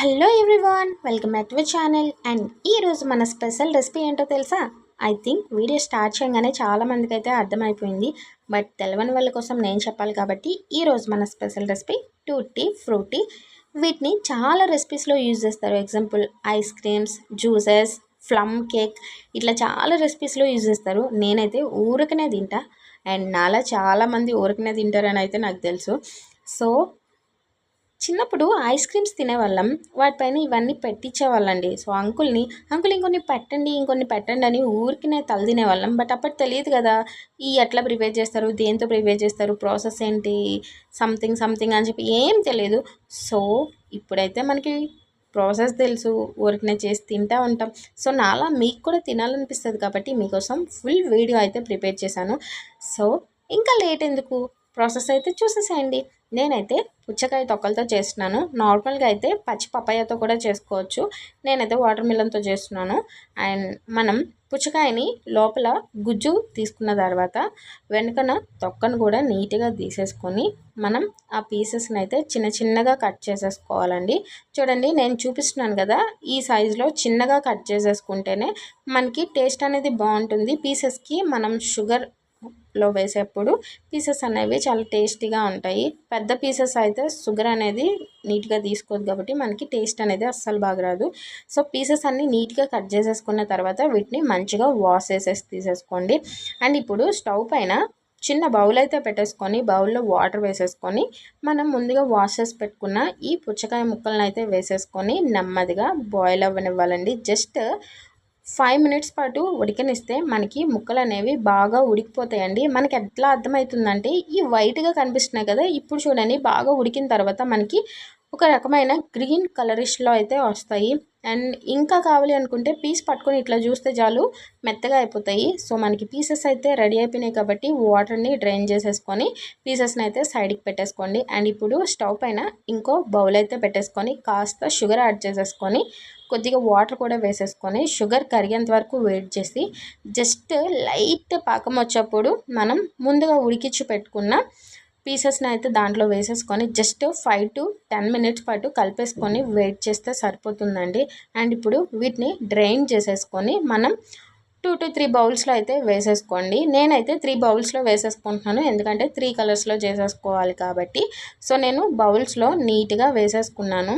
Hello everyone welcome back to channel and ఈరోజు మన special recipe ఏంటో తెలుసా? ఐ థింక్ వీడియో స్టార్ట్ చేయగానే చాలా మందికి అయితే అర్థమైపోయింది. బట్ తెలవని వాళ్ళ కోసం నేను చెప్పాలి కాబట్టి ఈరోజు మన స్పెషల్ రెసిపీ టూటీ ఫ్రూటీ వీటిని చాలా రెసిపీస్లో యూజ్ చేస్తారు. Example ice creams juices plum cake ఇట్లా చాలా రెసిపీస్లో యూజ్ చేస్తారు. నేనైతే ఊరికనే తింటా. అండ్ నాలా చాలామంది ఊరికనే తింటారని అయితే నాకు తెలుసు. సో చిన్నప్పుడు ఐస్ క్రీమ్స్ తినేవాళ్ళం. వాటిపైన ఇవన్నీ పెట్టించేవాళ్ళండి. సో అంకుల్ని అంకుల్ ఇంకొన్ని పెట్టండి ఇంకొన్ని పెట్టండి అని ఊరికినే తల తినేవాళ్ళం. బట్ అప్పటి తెలియదు కదా ఈ ఎట్లా ప్రిపేర్ చేస్తారు దేంతో ప్రిపేర్ చేస్తారు ప్రాసెస్ ఏంటి సంథింగ్ సంథింగ్ అని చెప్పి ఏం తెలియదు. సో ఇప్పుడైతే మనకి ప్రాసెస్ తెలుసు ఊరికనే చేసి తింటూ ఉంటాం. సో నాలా మీకు కూడా తినాలనిపిస్తుంది కాబట్టి మీకోసం ఫుల్ వీడియో అయితే ప్రిపేర్ చేశాను. సో ఇంకా లేట్ ఎందుకు? ప్రాసెస్ అయితే చూసేసేయండి. నేనైతే పుచ్చకాయ తొక్కలతో చేస్తున్నాను. నార్మల్గా అయితే పచ్చి పపాయతో కూడా చేసుకోవచ్చు. నేనైతే వాటర్ మిలన్తో చేస్తున్నాను. అండ్ మనం పుచ్చకాయని లోపల గుజ్జు తీసుకున్న తర్వాత వెనుకన తొక్కను కూడా నీట్గా తీసేసుకొని మనం ఆ పీసెస్ని అయితే చిన్న చిన్నగా కట్ చేసేసుకోవాలండి. చూడండి నేను చూపిస్తున్నాను కదా ఈ సైజులో చిన్నగా కట్ చేసేసుకుంటేనే మనకి టేస్ట్ అనేది బాగుంటుంది. పీసెస్కి మనం షుగర్ లో వేసేప్పుడు పీసెస్ అనేవి చాలా టేస్టీగా ఉంటాయి. పెద్ద పీసెస్ అయితే షుగర్ అనేది నీట్గా తీసుకోదు కాబట్టి మనకి టేస్ట్ అనేది అస్సలు బాగరాదు సో పీసెస్ అన్నీ నీట్గా కట్ చేసేసుకున్న తర్వాత వీటిని మంచిగా వాష్ చేసేసి తీసేసుకోండి. అండ్ ఇప్పుడు స్టవ్ పైన చిన్న బౌల్ అయితే పెట్టేసుకొని బౌల్లో వాటర్ వేసేసుకొని మనం ముందుగా వాష్ చేసి పెట్టుకున్న ఈ పుచ్చకాయ ముక్కలను అయితే వేసేసుకొని నెమ్మదిగా బాయిల్ అవ్వనివ్వాలండి. జస్ట్ ఫైవ్ మినిట్స్ పాటు ఉడికనిస్తే మనకి ముక్కలు అనేవి బాగా ఉడికిపోతాయండి. మనకి ఎట్లా అర్థమవుతుందంటే ఈ వైట్గా కనిపిస్తున్నాయి కదా ఇప్పుడు చూడండి బాగా ఉడికిన తర్వాత మనకి ఒక రకమైన గ్రీన్ కలరిష్లో అయితే వస్తాయి. అండ్ ఇంకా కావాలి అనుకుంటే పీస్ పట్టుకొని ఇట్లా చూస్తే చాలు మెత్తగా అయిపోతాయి. సో మనకి పీసెస్ అయితే రెడీ అయిపోయినాయి కాబట్టి వాటర్ని డ్రైన్ చేసేసుకొని పీసెస్ని అయితే సైడ్కి పెట్టేసుకోండి. అండ్ ఇప్పుడు స్టవ్ పైన ఇంకో బౌల్ అయితే పెట్టేసుకొని కాస్త షుగర్ యాడ్ చేసేసుకొని కొద్దిగా వాటర్ కూడా వేసేసుకొని షుగర్ కరిగేంత వరకు వెయిట్ చేసి జస్ట్ లైట్ పాకం వచ్చేప్పుడు మనం ముందుగా ఉడికించి పెట్టుకున్న పీసెస్ని అయితే దాంట్లో వేసేసుకొని just five to ten minutes పాటు కలిపేసుకొని వెయిట్ చేస్తే సరిపోతుందండి. అండ్ ఇప్పుడు వీటిని డ్రైన్ చేసేసుకొని మనం టూ టు త్రీ బౌల్స్లో అయితే వేసేసుకోండి. నేనైతే త్రీ బౌల్స్లో వేసేసుకుంటున్నాను. ఎందుకంటే త్రీ కలర్స్లో చేసేసుకోవాలి కాబట్టి. సో నేను బౌల్స్లో నీట్గా వేసేసుకున్నాను.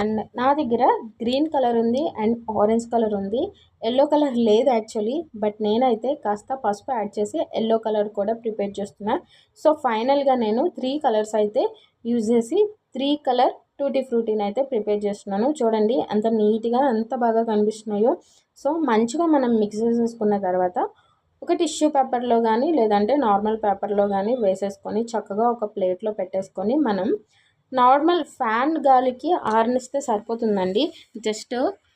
అండ్ నా దగ్గర గ్రీన్ కలర్ ఉంది అండ్ ఆరెంజ్ కలర్ ఉంది. ఎల్లో కలర్ లేదు యాక్చువల్లీ. బట్ నేనైతే కాస్త పసుపు యాడ్ చేసి ఎల్లో కలర్ కూడా ప్రిపేర్ చేస్తున్నా. సో ఫైనల్గా నేను త్రీ కలర్స్ అయితే యూజ్ చేసి త్రీ కలర్ టూటీ ఫ్రూటీని అయితే ప్రిపేర్ చేస్తున్నాను. చూడండి అంత నీట్గా అంత బాగా కనిపిస్తున్నాయో. సో మంచిగా మనం మిక్స్ చేసేసుకున్న తర్వాత ఒక టిష్యూ పేపర్లో కానీ లేదంటే నార్మల్ పేపర్లో కానీ వేసేసుకొని చక్కగా ఒక ప్లేట్లో పెట్టేసుకొని మనం నార్మల్ ఫ్యాన్ గాలికి ఆరనిస్తే సరిపోతుందండి. జస్ట్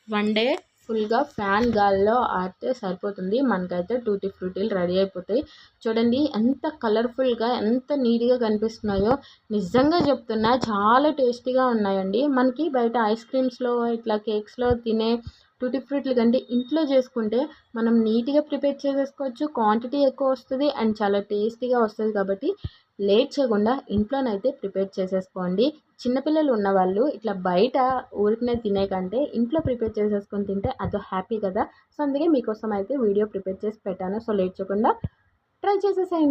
వన్ డే ఫుల్గా ఫ్యాన్ గాల్లో ఆడితే సరిపోతుంది. మనకైతే టూటీ ఫ్రూటీలు రెడీ అయిపోతాయి. చూడండి ఎంత కలర్ఫుల్గా ఎంత నీట్గా కనిపిస్తున్నాయో. నిజంగా చెప్తున్నా చాలా టేస్టీగా ఉన్నాయండి. మనకి బయట ఐస్ క్రీమ్స్లో ఇట్లా కేక్స్లో తినే టూటీ ఫ్రూట్లు కంటే ఇంట్లో చేసుకుంటే మనం నీట్గా ప్రిపేర్ చేసేసుకోవచ్చు క్వాంటిటీ ఎక్కువ వస్తుంది అండ్ చాలా టేస్టీగా వస్తుంది కాబట్టి లేట్ చేయకుండా ఇంట్లోనైతే ప్రిపేర్ చేసేసుకోండి. చిన్నపిల్లలు ఉన్నవాళ్ళు ఇట్లా బయట ఊరికనే తినే కంటే ఇంట్లో ప్రిపేర్ చేసేసుకొని తింటే అదో హ్యాపీ కదా. సో అందుకే మీకోసం అయితే వీడియో ప్రిపేర్ చేసి పెట్టాను. సో లేట్ చేయకుండా ట్రై చేసేసేయండి.